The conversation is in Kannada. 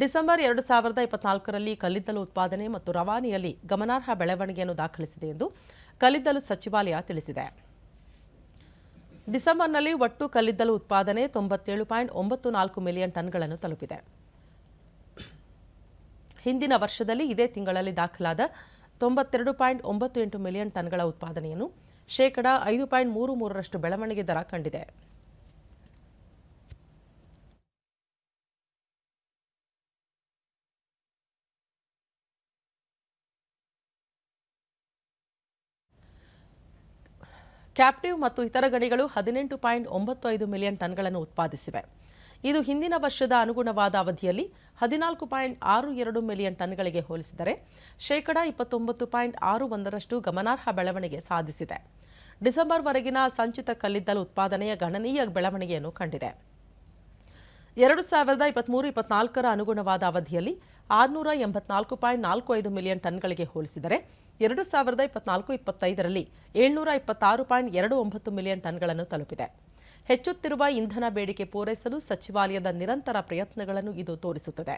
ಡಿಸೆಂಬರ್ ಎರಡು ಸಾವಿರದ ಇಪ್ಪತ್ನಾಲ್ಕರಲ್ಲಿ ಕಲ್ಲಿದ್ದಲು ಉತ್ಪಾದನೆ ಮತ್ತು ರವಾನೆಯಲ್ಲಿ ಗಮನಾರ್ಹ ಬೆಳವಣಿಗೆಯನ್ನು ದಾಖಲಿಸಿದೆ ಎಂದು ಕಲ್ಲಿದ್ದಲು ಸಚಿವಾಲಯ ತಿಳಿಸಿದೆ. ಡಿಸೆಂಬರ್ನಲ್ಲಿ ಒಟ್ಟು ಕಲ್ಲಿದ್ದಲು ಉತ್ಪಾದನೆ ತೊಂಬತ್ತೇಳು ಪಾಯಿಂಟ್ ಒಂಬತ್ತು ನಾಲ್ಕು ಮಿಲಿಯನ್ ಟನ್ಗಳನ್ನು ತಲುಪಿದೆ. ಹಿಂದಿನ ವರ್ಷದಲ್ಲಿ ಇದೇ ತಿಂಗಳಲ್ಲಿ ದಾಖಲಾದ ತೊಂಬತ್ತೆರಡು ಪಾಯಿಂಟ್ ಒಂಬತ್ತು ಎಂಟು ಮಿಲಿಯನ್ ಟನ್ಗಳ ಉತ್ಪಾದನೆಯನ್ನು ಶೇಕಡಾ ಐದು ಪಾಯಿಂಟ್ ಮೂರು ಮೂರರಷ್ಟು ಬೆಳವಣಿಗೆ ದರ ಕಂಡಿದೆ. ಕ್ಯಾಪ್ಟಿವ್ ಮತ್ತು ಇತರ ಗಣಿಗಳು ಹದಿನೆಂಟು ಪಾಯಿಂಟ್ ಒಂಬತ್ತು ಐದು ಮಿಲಿಯನ್ ಟನ್ಗಳನ್ನು ಉತ್ಪಾದಿಸಿವೆ. ಇದು ಹಿಂದಿನ ವರ್ಷದ ಅನುಗುಣವಾದ ಅವಧಿಯಲ್ಲಿ ಹದಿನಾಲ್ಕು ಪಾಯಿಂಟ್ ಆರು ಎರಡು ಮಿಲಿಯನ್ ಟನ್ಗಳಿಗೆ ಹೋಲಿಸಿದರೆ ಶೇಕಡ ಇಪ್ಪತ್ತೊಂಬತ್ತು ಪಾಯಿಂಟ್ ಆರು ಒಂದರಷ್ಟು ಗಮನಾರ್ಹ ಬೆಳವಣಿಗೆ ಸಾಧಿಸಿದೆ. ಡಿಸೆಂಬರ್ವರೆಗಿನ ಸಂಚಿತ ಕಲ್ಲಿದ್ದಲು ಉತ್ಪಾದನೆಯ ಗಣನೀಯ ಬೆಳವಣಿಗೆಯನ್ನು ಕಂಡಿದೆ. ಎರಡು ಸಾವಿರದ ಇಪ್ಪತ್ತ್ಮೂರು ಇಪ್ಪತ್ನಾಲ್ಕರ ಅನುಗುಣವಾದ ಅವಧಿಯಲ್ಲಿ ಆರುನೂರ ಎಂಬತ್ನಾಲ್ಕು ಪಾಯಿಂಟ್ ನಾಲ್ಕು ಐದು ಮಿಲಿಯನ್ ಟನ್ಗಳಿಗೆ ಹೋಲಿಸಿದರೆ ಎರಡು ಸಾವಿರದ ಇಪ್ಪತ್ನಾಲ್ಕು ಇಪ್ಪತ್ತೈದರಲ್ಲಿ ಏಳ್ನೂರ ಇಪ್ಪತ್ತಾರು ಪಾಯಿಂಟ್ ಎರಡು ಒಂಬತ್ತು ಮಿಲಿಯನ್ ಟನ್ಗಳನ್ನು ತಲುಪಿದೆ. ಹೆಚ್ಚುತ್ತಿರುವ ಇಂಧನ ಬೇಡಿಕೆ ಪೂರೈಸಲು ಸಚಿವಾಲಯದ ನಿರಂತರ ಪ್ರಯತ್ನಗಳನ್ನು ಇದು ತೋರಿಸುತ್ತದೆ.